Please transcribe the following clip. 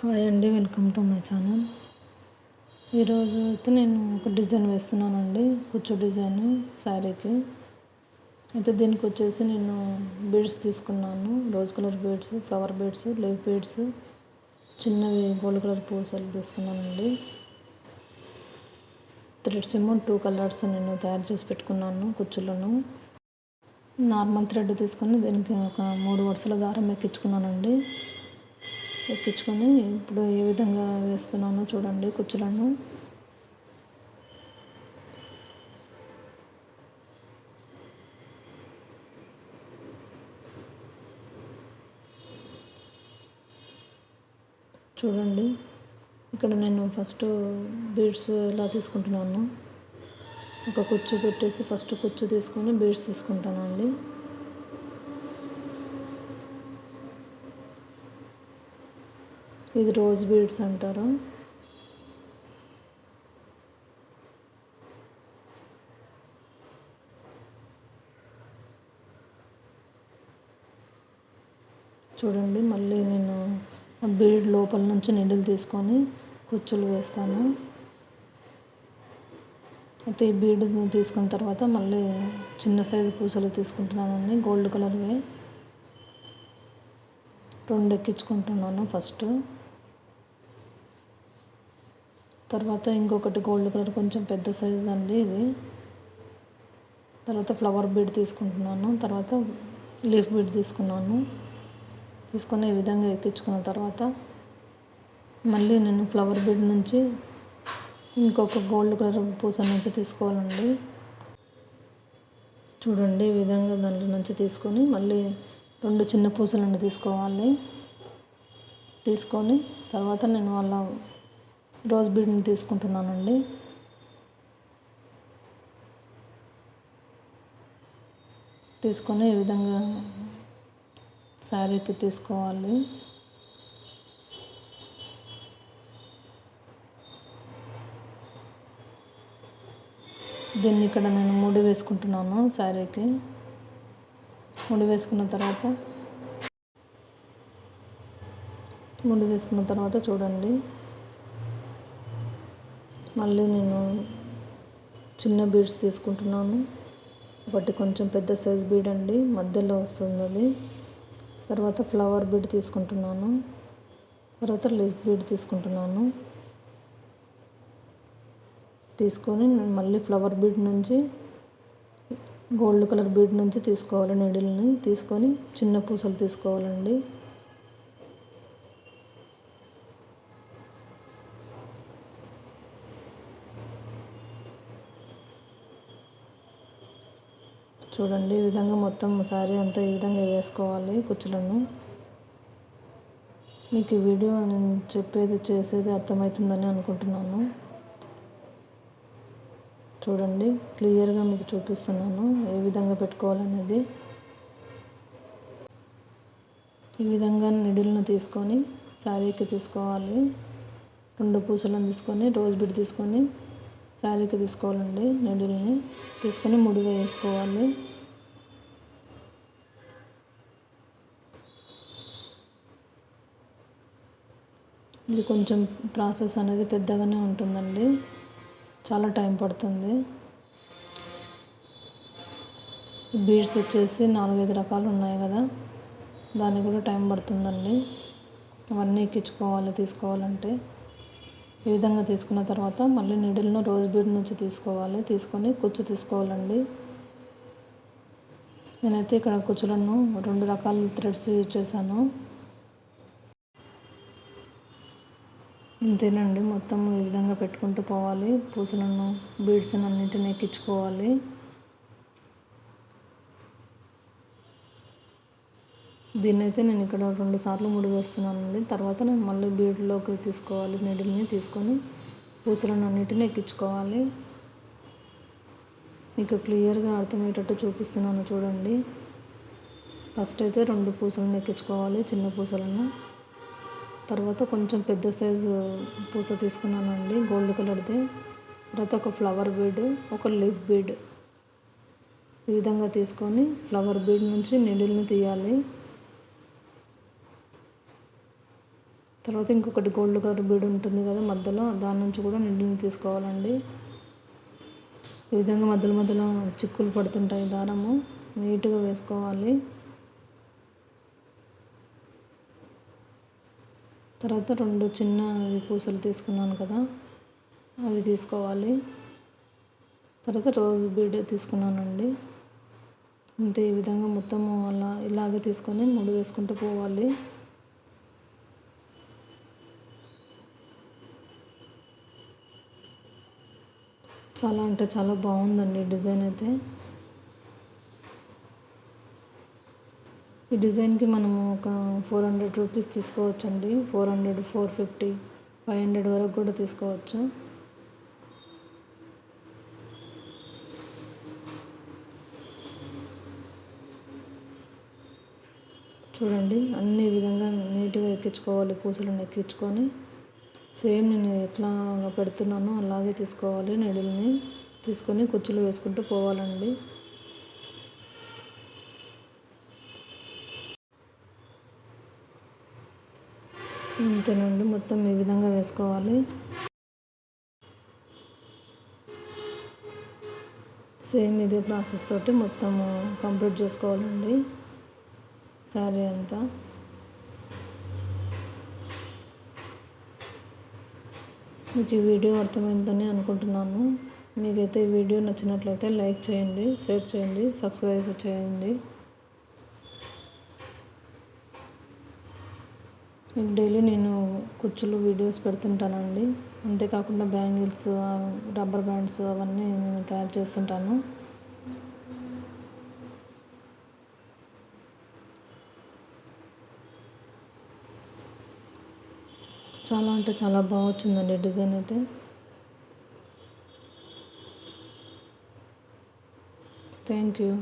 Hi అండి welcome to my channel. ఈరోజు అయితే నేను ఒక డిజైన్ వేస్తున్నానండి కుచ్చు డిజైన్ శారీకి. అయితే దీనికి వచ్చేసి నేను బీడ్స్ తీసుకున్నాను rose colour beads flower beads leaf beads చిన్నవి గోల్డ్ కలర్ పూసలు తీసుకున్నానండి. థ్రెడ్స్ ఏమో టూ కలర్స్ నేను తయారు చేసి పెట్టుకున్నాను కుచ్చులను. నార్మల్ థ్రెడ్ తీసుకొని దీనికి ఒక మూడు వరుసల దారం ఎక్కించుకున్నానండి. ఎక్కించుకొని ఇప్పుడు ఏ విధంగా వేస్తున్నానో చూడండి కుచ్చులను. చూడండి ఇక్కడ నేను ఫస్ట్ బీడ్స్ ఎలా తీసుకుంటున్నాను. ఒక కుచ్చు పెట్టేసి ఫస్ట్ కుచ్చు తీసుకొని బీడ్స్ తీసుకుంటానండి. ఇది రోజ్ బీడ్స్ అంటారు. చూడండి మళ్ళీ నేను బీడ్ లోపల నుంచి నిడిల్ తీసుకొని కుచ్చులు వేస్తాను. అయితే ఈ బీడ్ తీసుకున్న తర్వాత మళ్ళీ చిన్న సైజు పూసలు తీసుకుంటున్నానండి గోల్డ్ కలర్వే. రెండు ఎక్కించుకుంటున్నాను ఫస్ట్. తర్వాత ఇంకొకటి గోల్డ్ కలర్ కొంచెం పెద్ద సైజ్ అండి ఇది. తర్వాత ఫ్లవర్ బీడ్ తీసుకుంటున్నాను. తర్వాత లీఫ్ బీడ్ తీసుకున్నాను. తీసుకొని ఈ విధంగా ఎక్కించుకున్న తర్వాత మళ్ళీ నేను ఫ్లవర్ బీడ్ నుంచి ఇంకొక గోల్డ్ కలర్ పూస నుంచి తీసుకోవాలండి. చూడండి ఈ విధంగా దాంట్లో నుంచి తీసుకొని మళ్ళీ రెండు చిన్న పూసలను తీసుకోవాలి. తీసుకొని తర్వాత నేను వాళ్ళ రోజ్ బీడ్ని తీసుకుంటున్నానండి. తీసుకొని ఈ విధంగా శారీకి తీసుకోవాలి. దీన్ని ఇక్కడ నేను ముడి వేసుకుంటున్నాను శారీకి. ముడి వేసుకున్న తర్వాత ముడి వేసుకున్న తర్వాత చూడండి. మళ్ళీ నేను చిన్న బీడ్స్ తీసుకుంటున్నాను. ఒకటి కొంచెం పెద్ద సైజ్ బీడ్ అండి మధ్యలో వస్తుంది అది. తర్వాత ఫ్లవర్ బీడ్ తీసుకుంటున్నాను. తర్వాత లీఫ్ బీడ్ తీసుకుంటున్నాను. తీసుకొని మళ్ళీ ఫ్లవర్ బీడ్ నుంచి గోల్డ్ కలర్ బీడ్ నుంచి తీసుకోవాలి నీడిల్ని. తీసుకొని చిన్న పూసలు తీసుకోవాలండి. చూడండి ఈ విధంగా మొత్తం శారీ అంతా ఈ విధంగా వేసుకోవాలి కుచ్చులను. మీకు ఈ వీడియో నేను చెప్పేది చేసేది అర్థమవుతుందని అనుకుంటున్నాను. చూడండి క్లియర్గా మీకు చూపిస్తున్నాను ఏ విధంగా పెట్టుకోవాలనేది. ఈ విధంగా నిడిల్ను తీసుకొని శారీకి తీసుకోవాలి. రెండు పూసలను తీసుకొని రోజ్ బిడ్ తీసుకొని శారీకి తీసుకోవాలండి నిడిల్ని తీసుకొని ముడి వేసుకోవాలి. ఇది కొంచెం ప్రాసెస్ అనేది పెద్దగానే ఉంటుందండి చాలా టైం పడుతుంది. బీడ్స్ వచ్చేసి నాలుగైదు రకాలు ఉన్నాయి కదా దానికి కూడా టైం పడుతుందండి. అవన్నీ ఎక్కించుకోవాలి తీసుకోవాలంటే. ఈ విధంగా తీసుకున్న తర్వాత మళ్ళీ నీడిల్ను రోజ్ బీడ్ నుంచి తీసుకోవాలి. తీసుకొని కుచ్చు తీసుకోవాలండి. నేనైతే ఇక్కడ కుచ్చులను రెండు రకాల థ్రెడ్స్ యూజ్ చేశాను. ఇంతేనండి. మొత్తం ఈ విధంగా పెట్టుకుంటూ పోవాలి. పూసలను బీడ్స్ అన్నింటిని ఎక్కించుకోవాలి. దీన్ని అయితే నేను ఇక్కడ రెండు సార్లు ముడి వేస్తున్నానండి. తర్వాత నేను మళ్ళీ బీడ్లోకి తీసుకోవాలి నీడిల్ని తీసుకొని పూసలను అన్నిటిని ఎక్కించుకోవాలి. మీకు క్లియర్గా అర్థమయ్యేటట్టు చూపిస్తున్నాను చూడండి. ఫస్ట్ అయితే రెండు పూసలను ఎక్కించుకోవాలి చిన్న పూసలను. తర్వాత కొంచెం పెద్ద సైజు పూస తీసుకున్నానండి గోల్డ్ కలర్ది. తర్వాత ఒక ఫ్లవర్ బీడ్ ఒక లీఫ్ బీడ్. ఈ విధంగా తీసుకొని ఫ్లవర్ బీడ్ నుంచి నీడిల్ని తీయాలి. తర్వాత ఇంకొకటి గోల్డ్ కలర్ బీడ్ ఉంటుంది కదా మధ్యలో దాని నుంచి కూడా నిడిల్ని తీసుకోవాలండి. ఈ విధంగా మధ్యలో మధ్యలో చిక్కులు పడుతుంటాయి దారము నీట్గా వేసుకోవాలి. తర్వాత రెండు చిన్న పూసలు తీసుకున్నాను కదా అవి తీసుకోవాలి. తర్వాత రోజు బీడ్ తీసుకున్నానండి. అంతే ఈ విధంగా మొత్తము అలా ఇలాగే తీసుకొని ముడి వేసుకుంటూ పోవాలి. చాలా అంటే చాలా బాగుందండి డిజైన్ అయితే. ఈ డిజైన్కి మనము ఒక ఫోర్ హండ్రెడ్ రూపీస్ తీసుకోవచ్చండి. Four hundred four fifty five hundred వరకు కూడా తీసుకోవచ్చు. చూడండి అన్ని విధంగా నీట్గా ఎక్కించుకోవాలి పూసలను ఎక్కించుకొని. సేమ్ నేను ఎట్లా పెడుతున్నానో అలాగే తీసుకోవాలి నెడల్ని తీసుకొని కుచ్చులు వేసుకుంటూ పోవాలండి. అంతేనండి మొత్తం ఈ విధంగా వేసుకోవాలి. సేమ్ ఇదే ప్రాసెస్ తోటి మొత్తం కంప్లీట్ చేసుకోవాలండి. శారీ అంతా. మీకు ఈ వీడియో అర్థమైందని అనుకుంటున్నాను. మీకైతే ఈ వీడియో నచ్చినట్లయితే లైక్ చేయండి షేర్ చేయండి సబ్స్క్రైబ్ చేయండి. మీకు డైలీ నేను కుచ్చులు వీడియోస్ పెడుతుంటానండి. అంతేకాకుండా బ్యాంగిల్స్ రబ్బర్ బ్యాండ్స్ అవన్నీ నేను తయారు చేస్తుంటాను. చాలా అంటే చాలా బాగా వచ్చిందండి డిజైన్ అయితే. Thank you.